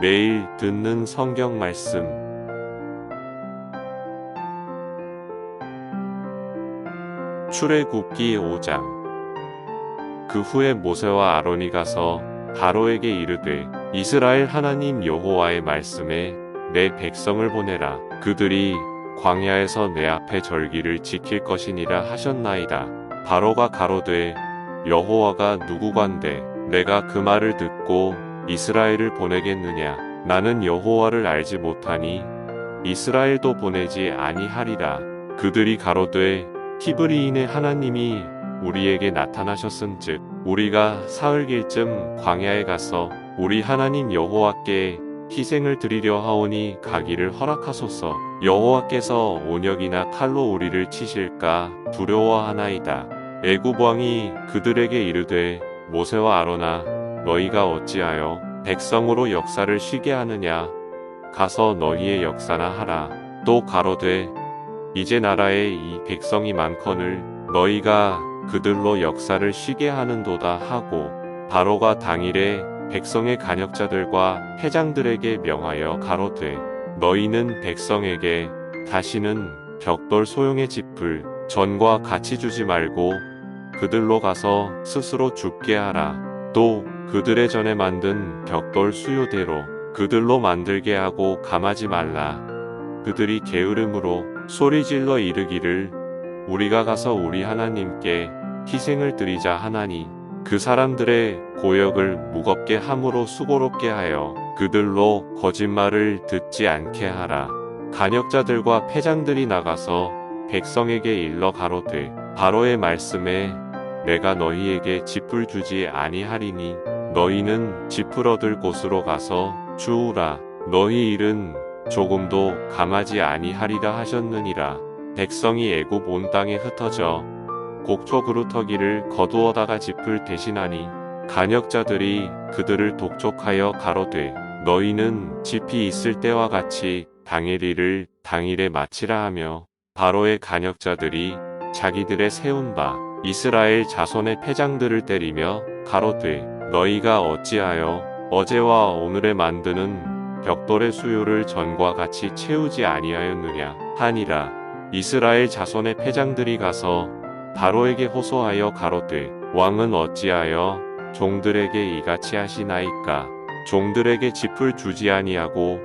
매일 듣는 성경 말씀. 출애굽기 5장. 그 후에 모세와 아론이 가서 바로에게 이르되 이스라엘 하나님 여호와의 말씀에 내 백성을 보내라. 그들이 광야에서 내 앞에 절기를 지킬 것이니라 하셨나이다. 바로가 가로되 여호와가 누구관데 내가 그 말을 듣고 이스라엘을 보내겠느냐? 나는 여호와를 알지 못하니 이스라엘도 보내지 아니하리라. 그들이 가로되 히브리인의 하나님이 우리에게 나타나셨은즉 우리가 사흘길쯤 광야에 가서 우리 하나님 여호와께 희생을 드리려 하오니 가기를 허락하소서. 여호와께서 온역이나 칼로 우리를 치실까 두려워하나이다. 애굽 왕이 그들에게 이르되 모세와 아로나 너희가 어찌하여 백성으로 역사를 쉬게 하느냐? 가서 너희의 역사나 하라. 또 가로되 이제 나라에 이 백성이 많거늘 너희가 그들로 역사를 쉬게 하는도다 하고 바로가 당일에 백성의 간역자들과 회장들에게 명하여 가로되 너희는 백성에게 다시는 벽돌 소용의 짚을 전과 같이 주지 말고 그들로 가서 스스로 죽게 하라. 또 그들의 전에 만든 벽돌 수요대로 그들로 만들게 하고 감하지 말라 그들이 게으름으로 소리질러 이르기를 우리가 가서 우리 하나님께 희생을 드리자 하나니 그 사람들의 고역을 무겁게 함으로 수고롭게 하여 그들로 거짓말을 듣지 않게 하라. 간역자들과 패장들이 나가서 백성에게 일러 가로되 바로의 말씀에 내가 너희에게 짚을 주지 아니하리니 너희는 얻을 곳으로 가서 주우라. 너희 일은 조금도 감하지 아니하리라 하셨느니라. 백성이 애굽 온 땅에 흩어져 곡초 그루터기를 거두어다가 짚을 대신하니 간역자들이 그들을 독촉하여 가로되 너희는 짚이 있을 때와 같이 당일 일을 당일에 마치라 하며 바로의 간역자들이 자기들의 세운 바 이스라엘 자손의 패장들을 때리며 가로되 너희가 어찌하여 어제와 오늘에 만드는 벽돌의 수요를 전과 같이 채우지 아니하였느냐 하니라. 이스라엘 자손의 패장들이 가서 바로에게 호소하여 가로되 왕은 어찌하여 종들에게 이같이 하시나이까? 종들에게 짚을 주지 아니하고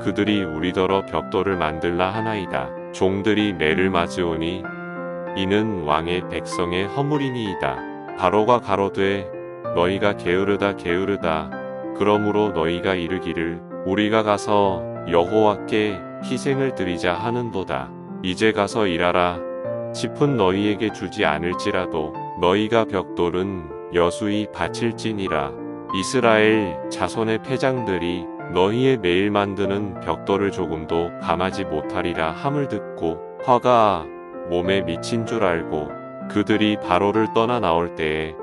그들이 우리더러 벽돌을 만들라 하나이다. 종들이 매를 맞으오니 이는 왕의 백성의 허물이니이다. 바로가 가로되 너희가 게으르다 게으르다. 그러므로 너희가 이르기를 우리가 가서 여호와께 희생을 드리자 하는도다. 이제 가서 일하라. 짚은 너희에게 주지 않을지라도 너희가 벽돌은 여수히 바칠지니라. 이스라엘 자손의 패장들이 너희의 매일 만드는 벽돌을 조금도 감하지 못하리라 함을 듣고 화가 몸에 미친 줄 알고 그들이 바로를 떠나 나올 때에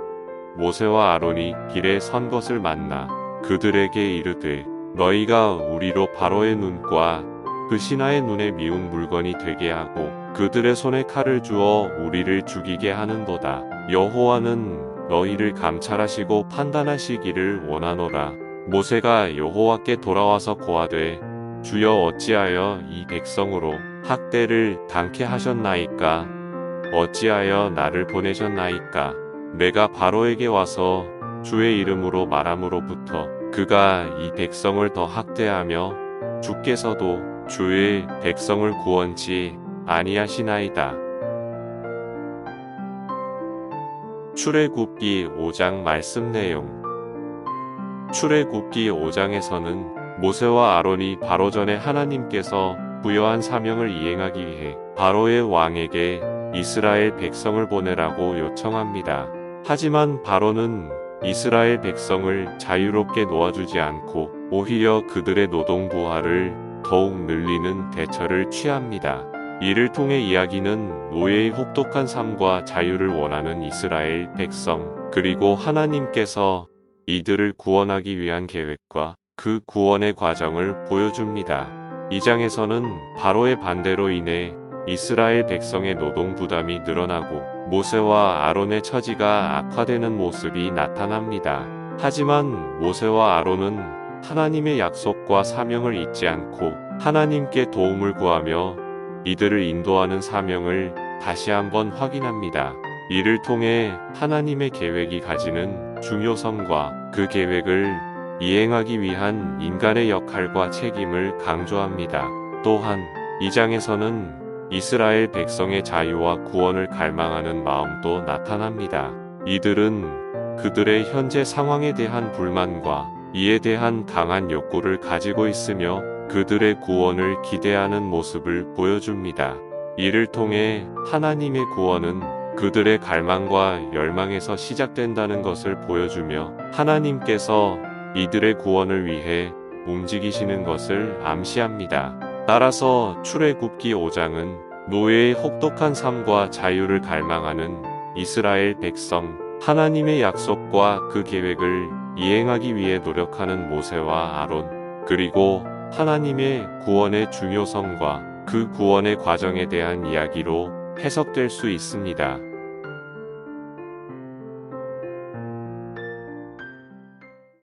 모세와 아론이 길에 선 것을 만나 그들에게 이르되 너희가 우리로 바로의 눈과 그 신하의 눈에 미운 물건이 되게 하고 그들의 손에 칼을 주어 우리를 죽이게 하는도다. 여호와는 너희를 감찰하시고 판단하시기를 원하노라. 모세가 여호와께 돌아와서 고하되 주여 어찌하여 이 백성으로 학대를 당케 하셨나이까? 어찌하여 나를 보내셨나이까? 내가 바로에게 와서 주의 이름으로 말함으로부터 그가 이 백성을 더 학대하며 주께서도 주의 백성을 구원치 아니하시나이다. 출애굽기 5장 말씀 내용 출애굽기 5장에서는 모세와 아론이 바로 전에 하나님께서 부여한 사명을 이행하기 위해 바로의 왕에게 이스라엘 백성을 보내라고 요청합니다. 하지만 바로는 이스라엘 백성을 자유롭게 놓아주지 않고 오히려 그들의 노동 부하를 더욱 늘리는 대처를 취합니다. 이를 통해 이야기는 노예의 혹독한 삶과 자유를 원하는 이스라엘 백성, 그리고 하나님께서 이들을 구원하기 위한 계획과 그 구원의 과정을 보여줍니다. 이 장에서는 바로의 반대로 인해 이스라엘 백성의 노동 부담이 늘어나고 모세와 아론의 처지가 악화되는 모습이 나타납니다. 하지만 모세와 아론은 하나님의 약속과 사명을 잊지 않고 하나님께 도움을 구하며 이들을 인도하는 사명을 다시 한번 확인합니다. 이를 통해 하나님의 계획이 가지는 중요성과 그 계획을 이행하기 위한 인간의 역할과 책임을 강조합니다. 또한 이 장에서는 이스라엘 백성의 자유와 구원을 갈망하는 마음도 나타납니다. 이들은 그들의 현재 상황에 대한 불만과 이에 대한 강한 욕구를 가지고 있으며 그들의 구원을 기대하는 모습을 보여줍니다. 이를 통해 하나님의 구원은 그들의 갈망과 열망에서 시작된다는 것을 보여주며 하나님께서 이들의 구원을 위해 움직이시는 것을 암시합니다. 따라서 출애굽기 5장은 노예의 혹독한 삶과 자유를 갈망하는 이스라엘 백성, 하나님의 약속과 그 계획을 이행하기 위해 노력하는 모세와 아론, 그리고 하나님의 구원의 중요성과 그 구원의 과정에 대한 이야기로 해석될 수 있습니다.